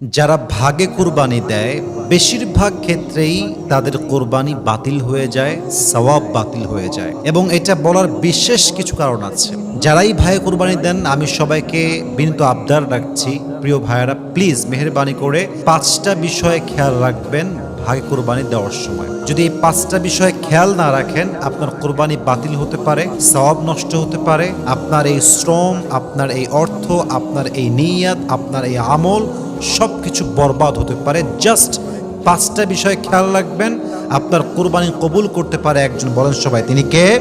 যারা ভাগে কুরবানি দেয়, বেশিরভাগ ক্ষেত্রেই তাদের কোরবানি বাতিল হয়ে যায়, সওয়াব বাতিল হয়ে যায়। এবং এটা বলার বিশেষ কিছু কারণ আছে। যারাই ভাগে কুরবানি দেন, আমি সবাইকে বিনীত আবদার রাখছি। প্রিয় ভাইয়েরা, প্লিজ মেহরবানি করে পাঁচটা বিষয়ে খেয়াল রাখবেন ভাগে কোরবানি দেওয়ার সময়। যদি এই পাঁচটা বিষয়ে খেয়াল না রাখেন, আপনার কোরবানি বাতিল হতে পারে, সওয়াব নষ্ট হতে পারে। আপনার এই শ্রম, আপনার এই অর্থ, আপনার এই নিয়াত, আপনার এই আমল সব কিছু বরবাদ হতে পারে। জাস্ট পাঁচটা বিষয়ে খেয়াল রাখবেন। আপনার কোরবানি কবুল করতে পারে একজন। বলেন সবাই, তিনি কে?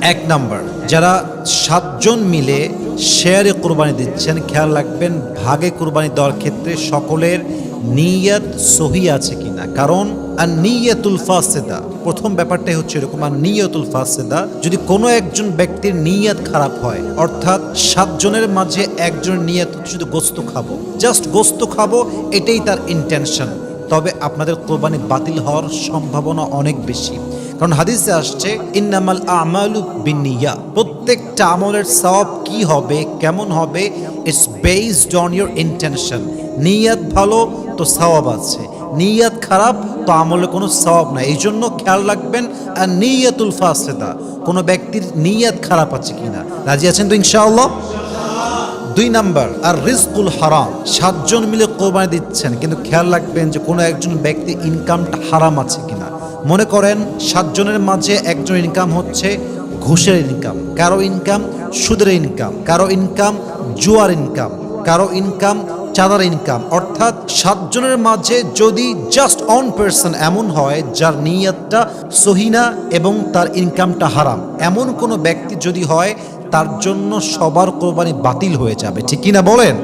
এক নাম্বার, যারা সাতজন মিলে শেয়ারে কোরবানি দিচ্ছেন, খেয়াল রাখবেন, ভাগে কোরবানি দেওয়ার ক্ষেত্রে সকলের নিয়ত সহি আছে কিনা। কারণ আর নিয়তুল ফাসেদা। প্রথম ব্যাপারটাই হচ্ছে এরকম আর নিয়তুল ফাসেদা, যদি কোনো একজন ব্যক্তির নিয়ত খারাপ হয়, অর্থাৎ সাতজনের মাঝে একজন নিয়ত শুধু গোস্ত খাব, জাস্ট গোস্ত খাব, এটাই তার ইন্টেনশন তবে আপনাদের কোরবানি বাতিল হওয়ার সম্ভাবনা অনেক বেশি। কারণ হাদিসে আসছে, ইন্নামাল আমালু বিনিয়া প্রত্যেকটা আমলের সওয়াব কি হবে, কেমন হবে it's based on your intention নিয়াত ভালো, তো সওয়াব আছে। নিয়াত খারাপ, তো আমলে কোনো সওয়াব নাই। এই জন্য খেয়াল রাখবেন আর নিয়াতুল ফাসেদা, কোনো ব্যক্তির নিয়াত খারাপ আছে কিনা। রাজি আছেন তো ইনশাআল্লাহ? দুই নাম্বার, আর রিস্কুল হারাম, সাতজন মিলে কোরবানি দিচ্ছেন, কিন্তু খেয়াল রাখবেন যে কোনো একজন ব্যক্তি ইনকামটা হারাম আছে কিনা। মনে করেন, সাতজনের মাঝে একজন ইনকাম হচ্ছে ঘুষের ইনকাম কারও ইনকাম সুদের ইনকাম কারও ইনকাম জুয়ার ইনকাম কারও ইনকাম চাঁদার ইনকাম অর্থাৎ সাতজনের মাঝে যদি জাস্ট অন পার্সন এমন হয়, যার নিয়তটা সহিনা এবং তার ইনকামটা হারাম, এমন কোনো ব্যক্তি যদি হয়, তার জন্য সবার কোরবানি বাতিল হয়ে যাবে। ঠিক কিনা বলেন?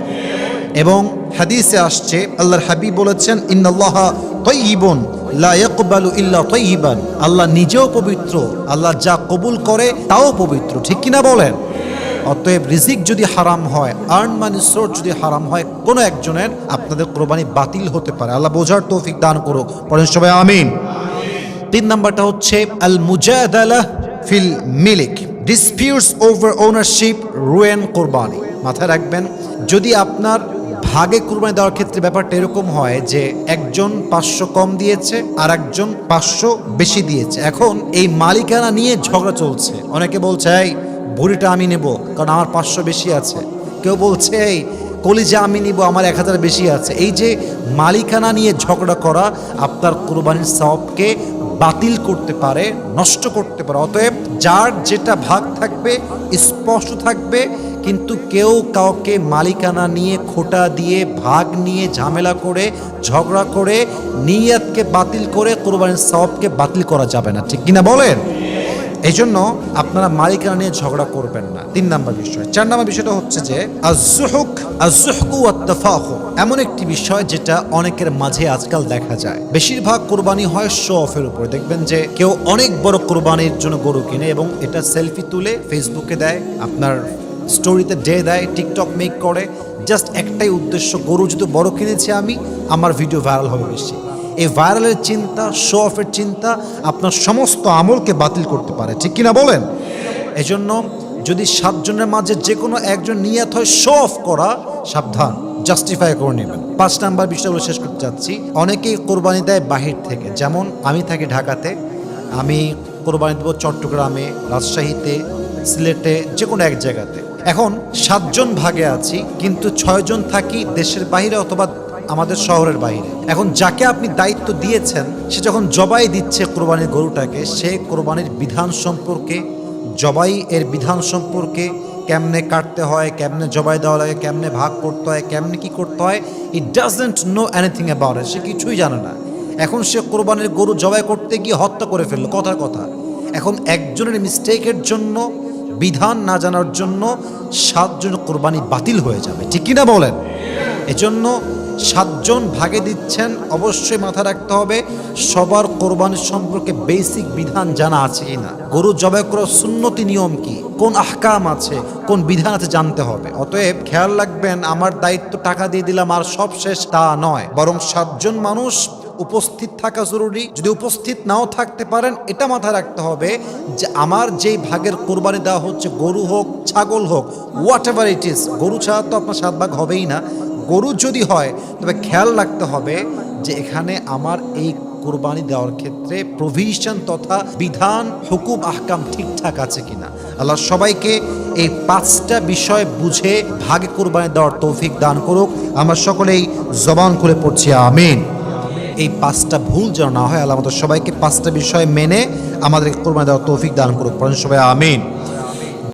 এবং হাদিসে আসছে, আল্লাহর হাবিব বলেছেন, ইন্নাল্লাহ তৈবন লা ইয়াকবালু ইল্লা তৈবান আল্লাহ নিজেও পবিত্র, আল্লাহ যা কবুল করে, তাও পবিত্র। ঠিক কিনা বলেন? অতএব রিজিক যদি হারাম হয় আর্ন মানি সোর্স যদি হারাম হয়, কোনো একজনের আপনাদের কোরবানি বাতিল হতে পারে। আল্লাহ বোঝার তৌফিক দান করুক। পড়েন সবাই আমিন। তিন নাম্বারটা হচ্ছে আল মুজাদালা ফিল মিলিক। ডিসপিউটস ওভার ওনারশিপ রুয়েন কোরবানি। মাথায় রাখবেন, যদি আপনার ভাগে কুরবানি দেওয়ার ক্ষেত্রে ব্যাপারটা এরকম হয় যে একজন পাঁচশো কম দিয়েছে আর একজন পাঁচশো বেশি দিয়েছে। এখন এই মালিকানা নিয়ে ঝগড়া চলছে। অনেকে বলছে, এই ভুড়িটা আমি নেব, কারণ আমার পাঁচশো বেশি আছে। কেউ বলছে, এই কলিজা আমি নিব, আমার এক হাজার বেশি আছে। এই যে মালিকানা নিয়ে ঝগড়া করা আপনার কোরবানির সবকে বাতিল করতে পারে, নষ্ট করতে পারে। অতএব যার যেটা ভাগ থাকবে, স্পষ্ট থাকবে, কিন্তু কেউ কাউকে মালিকানা নিয়ে খোটা দিয়ে, ভাগ নিয়ে ঝামেলা করে, ঝগড়া করে, নিয়াতকে বাতিল করে কোরবানির সবকে বাতিল করা যাবে না। ঠিক কিনা বলেন? এই জন্য আপনারা মালিকানা নিয়ে ঝগড়া করবেন না। তিন নাম্বার বিষয়। চার নাম্বার বিষয়টা হচ্ছে যে এমন একটি বিষয় যেটা অনেকের মাঝে আজকাল দেখা যায়। বেশিরভাগ কোরবানি হয় শো অফের উপরে। দেখবেন যে কেউ অনেক বড় কোরবানির জন্য গরু কিনে এবং এটা সেলফি তুলে ফেসবুকে দেয়, আপনার স্টোরিতে ডে দেয়, টিকটক মেক করে। জাস্ট একটাই উদ্দেশ্য, গরু যদি বড় কিনেছি আমি, আমার ভিডিও ভাইরাল হবে বেশি। এই ভাইরালের চিন্তা শো অফের চিন্তা আপনার সমস্ত আমলকে বাতিল করতে পারে। ঠিক কিনা বলেন? এজন্য যদি সাতজনের মাঝে যে কোনো একজন নিয়ত হয় শো অফ করা সাবধান জাস্টিফাই করে নেবেন। পাঁচ নাম্বার বিষয়গুলো শেষ করতে চাচ্ছি অনেকেই কোরবানি দেয় বাহির থেকে। যেমন আমি থাকি ঢাকাতে, আমি কোরবানি দেবো চট্টগ্রামে, রাজশাহীতে, সিলেটে যে কোনো এক জায়গাতে। এখন সাতজন ভাগে আছি, কিন্তু ছয়জন থাকি দেশের বাইরে অথবা আমাদের শহরের বাইরে। এখন যাকে আপনি দায়িত্ব দিয়েছেন, সে যখন জবাই দিচ্ছে কোরবানির গরুটাকে, সে কোরবানির বিধান সম্পর্কে, জবাই এর বিধান সম্পর্কে কেমনে কাটতে হয়, কেমনে জবাই দেওয়া লাগে, কেমনে ভাগ করতে হয়, কেমনে কি করতে হয় he doesn't know anything about সে কিছুই জানে না। এখন সে কোরবানির গরু জবাই করতে গিয়ে হত্যা করে ফেলল, কথার কথা। এখন একজনের মিস্টেকের জন্য, বিধান না জানার জন্য সাতজন কোরবানি বাতিল হয়ে যাবে, ঠিক কিনা বলেন? এজন্য সাতজন ভাগে দিচ্ছেন, অবশ্যই মাথা রাখতে হবে, সবার কোরবানির সম্পর্কে বেসিক বিধান জানা আছে কিনা গরু জবাই করার সুন্নতি নিয়ম কি? কোন আহকাম আছে? কোন বিধান আছে জানতে হবে। অতএব খেয়াল রাখবেন, আমার দায়িত্ব টাকা দিয়ে দিলাম আর সব শেষ তা নয়। বরং সাতজন মানুষ উপস্থিত থাকা জরুরি। যদি উপস্থিত নাও থাকতে পারেন, এটা মাথায় রাখতে হবে যে আমার যেই ভাগের কোরবানি দেওয়া হচ্ছে, গরু হোক, ছাগল হোক হোয়াট এভার ইট ইজ গরু ছাড়া তো আপনার সাত ভাগ হবেই না। গরু যদি হয়, তবে খেয়াল রাখতে হবে যে এখানে আমার এই কোরবানি দেওয়ার ক্ষেত্রে প্রভিশন তথা বিধান, হুকুম, আহকাম ঠিকঠাক আছে কিনা। আল্লাহ সবাইকে এই পাঁচটা বিষয় বুঝে ভাগে কোরবানি দেওয়ার তৌফিক দান করুক। আমরা সকলেই জবান করে পড়ছি, আমিন। এই পাঁচটা ভুল যেন না হয়, আল্লাহ আমাদের সবাইকে পাঁচটা বিষয় মেনে আমাদের কোরবানি দেওয়ার তৌফিক দান করুক। পড়েন সবাই, আমিন।